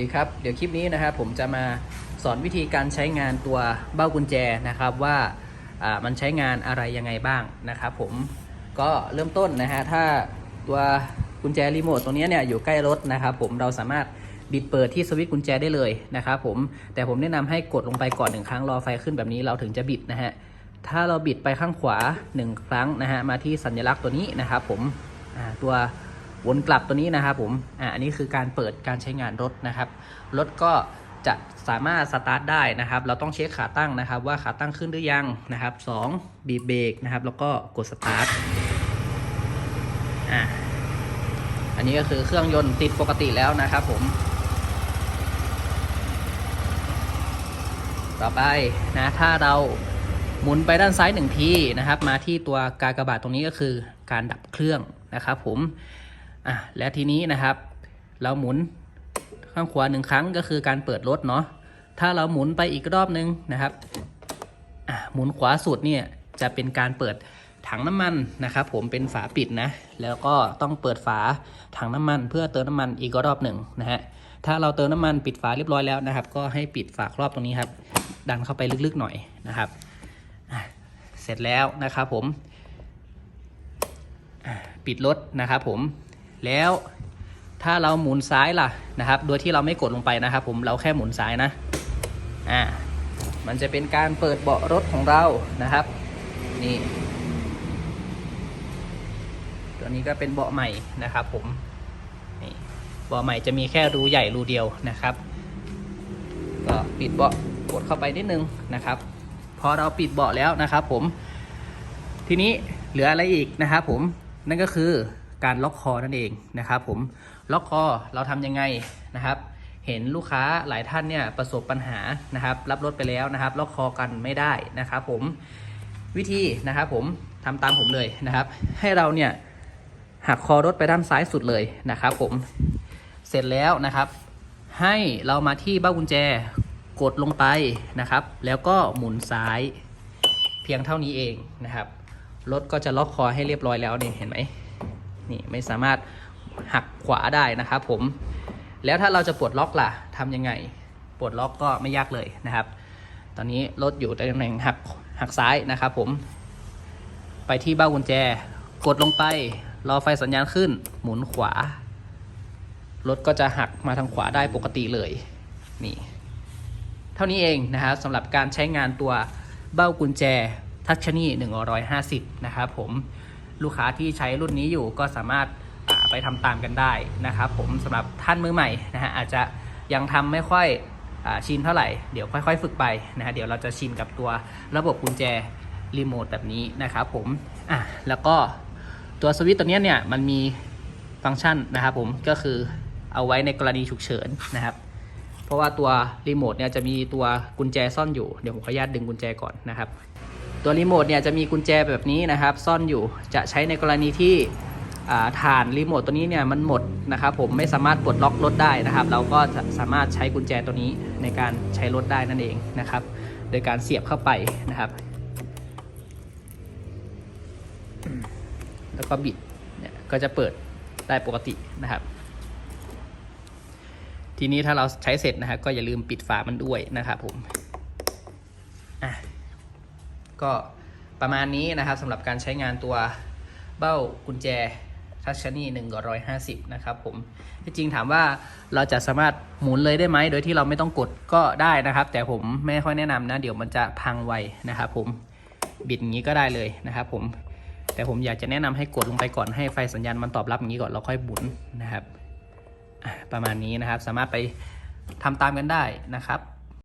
ดีครับ เดี๋ยวคลิปนี้นะครับผมจะมาสอนวิธีการใช้งานตัวเบ้ากุญแจนะครับว่ามันใช้งานอะไรยังไงบ้างนะครับผมก็เริ่มต้นนะฮะถ้าตัวกุญแจรีโมทตรงนี้เนี่ยอยู่ใกล้รถนะครับผมเราสามารถบิดเปิดที่สวิตช์กุญแจได้เลยนะครับผมแต่ผมแนะนำให้กดลงไปก่อนหนึ่งครั้งรอไฟขึ้นแบบนี้เราถึงจะบิดนะฮะถ้าเราบิดไปข้างขวาหนึ่งครั้งนะฮะมาที่สัญลักษณ์ตัวนี้นะครับผมตัว วนกลับตัวนี้นะครับผมอ่าอันนี้คือการเปิดการใช้งานรถนะครับ รถก็จะสามารถสตาร์ทได้นะครับ เราต้องเช็คขาตั้งนะครับ ว่าขาตั้งขึ้นหรือยังนะครับสองบีบเบรกนะครับ แล้วก็กดสตาร์ทอ่าอันนี้ก็คือเครื่องยนต์ติดปกติแล้วนะครับผม ต่อไปนะถ้าเราหมุนไปด้านซ้ายหนึ่งทีนะครับ มาที่ตัวกากระบาทตรงนี้ก็คือการดับเครื่องนะครับผม อะและทีนี้นะครับ เราหมุนข้างขวาหนึ่งครั้งก็คือการเปิดรถเนาะถ้าเราหมุนไปอีกรอบนึงนะครับอะหมุนขวาสุดเนี่ยจะเป็นการเปิดถังน้ำมันนะครับผมเป็นฝาปิดนะแล้วก็ต้องเปิดฝาถังน้ำมัน เพื่อเติมน้ำมันอีกรอบหนึ่งนะฮะถ้าเราเติมน้ำมันปิดฝาเรียบร้อยแล้วนะครับ ก็ให้ปิดฝาครอบตรงนี้ครับ ดันเข้าไปลึกๆหน่อยนะครับเสร็จแล้วนะครับผมปิดรถนะครับผม แล้วถ้าเราหมุนซ้ายล่ะนะครับ โดยที่เราไม่กดลงไปนะครับ ผมเราแค่หมุนซ้ายนะอ่ามันจะเป็นการเปิดเบาะรถของเรานะครับ นี่ ตัวนี้ก็เป็นเบาะใหม่นะครับ ผมนี่เบาะใหม่จะมีแค่รูใหญ่รูเดียวนะครับ ก็ปิดเบาะกดเข้าไปนิดนึงนะครับพอเราปิดเบาะแล้วนะครับ ผม ทีนี้เหลืออะไรอีกนะครับ ผมนั่นก็คือ การล็อกคอนั่นเองนะครับผมล็อกคอเราทำยังไงนะครับ เห็นลูกค้าหลายท่านเนี่ยประสบปัญหานะครับ รับรถไปแล้วนะครับ ล็อกคอกันไม่ได้นะครับ ผมวิธีนะครับผมทำตามผมเลยนะครับ ให้เราเนี่ยหักคอรถไปด้านซ้ายสุดเลยนะครับ ผมเสร็จแล้วนะครับ ให้เรามาที่เบ้ากุญแจกดลงไปนะครับ แล้วก็หมุนซ้ายเพียงเท่านี้เองนะครับรถก็จะล็อกคอให้เรียบร้อยแล้วนี่เห็นไหม นี่ไม่สามารถหักขวาได้นะครับผม แล้วถ้าเราจะปลดล็อกล่ะทำยังไง ปลดล็อกก็ไม่ยากเลยนะครับ ตอนนี้รถอยู่ในตำแหน่งหักหักซ้ายนะครับผม ไปที่เบ้ากุญแจ กดลงไป รอไฟสัญญาณขึ้น หมุนขวา รถก็จะหักมาทางขวาได้ปกติเลย นี่ เท่านี้เองนะครับสำหรับการใช้งานตัวเบ้ากุญแจทัชนี่150 นะครับผม ลูกค้าที่ใช้รุ่นนี้อยู่ก็สามารถไปทำตามกันได้นะครับ ผมสำหรับท่านมือใหม่นะฮะอาจจะยังทำไม่ค่อยอชินเท่าไหร่เดี๋ยวค่อย ๆ ฝึกไปนะฮะเดี๋ยวเราจะชินกับตัวระบบกุญแจรีโมทแบบนี้นะครับผมอะแล้วก็ตัวสวิตช์ตัวนี้เนี่ยมันมีฟังก์ชันนะครับผมก็คือเอาไว้ในกรณีฉุกเฉินนะครับ เพราะว่าตัวรีโมทเนี่ยจะมีตัวกุญแจซ่อนอยู่เดี๋ยวผมขออนุญาตดึงกุญแจก่อนนะครับ ตัวรีโมทเนี่ยจะมีกุญแจแบบนี้นะครับ ซ่อนอยู่จะใช้ในกรณีที่ฐานรีโมทตัวนี้เนี่ยมันหมดนะครับผมไม่สามารถปลดล็อกรถได้นะครับ เราก็สามารถใช้กุญแจตัวนี้ในการใช้รถได้นั่นเองนะครับ โดยการเสียบเข้าไปนะครับ แล้วก็บิดเนี่ยก็จะเปิดได้ปกตินะครับ ทีนี้ถ้าเราใช้เสร็จนะครับก็อย่าลืมปิดฝามันด้วยนะครับผม ก็ประมาณนี้นะครับสำหรับการใช้งานตัวเบ้ากุญแจทัชนี่หนึ่งร้อยห้าสิบนะครับผมที่จริงถามว่าเราจะสามารถหมุนเลยได้ไหมโดยที่เราไม่ต้องกดก็ได้นะครับ แต่ผมไม่ค่อยแนะนำนะเดี๋ยวมันจะพังไวนะครับผมบิดอย่างนี้ก็ได้เลยนะครับผมแต่ผมอยากจะแนะนำให้กดลงไปก่อนให้ไฟสัญญาณมันตอบรับอย่างนี้ก่อนแล้วค่อยบุนนะครับประมาณนี้นะครับสามารถไปทำตามกันได้นะครับ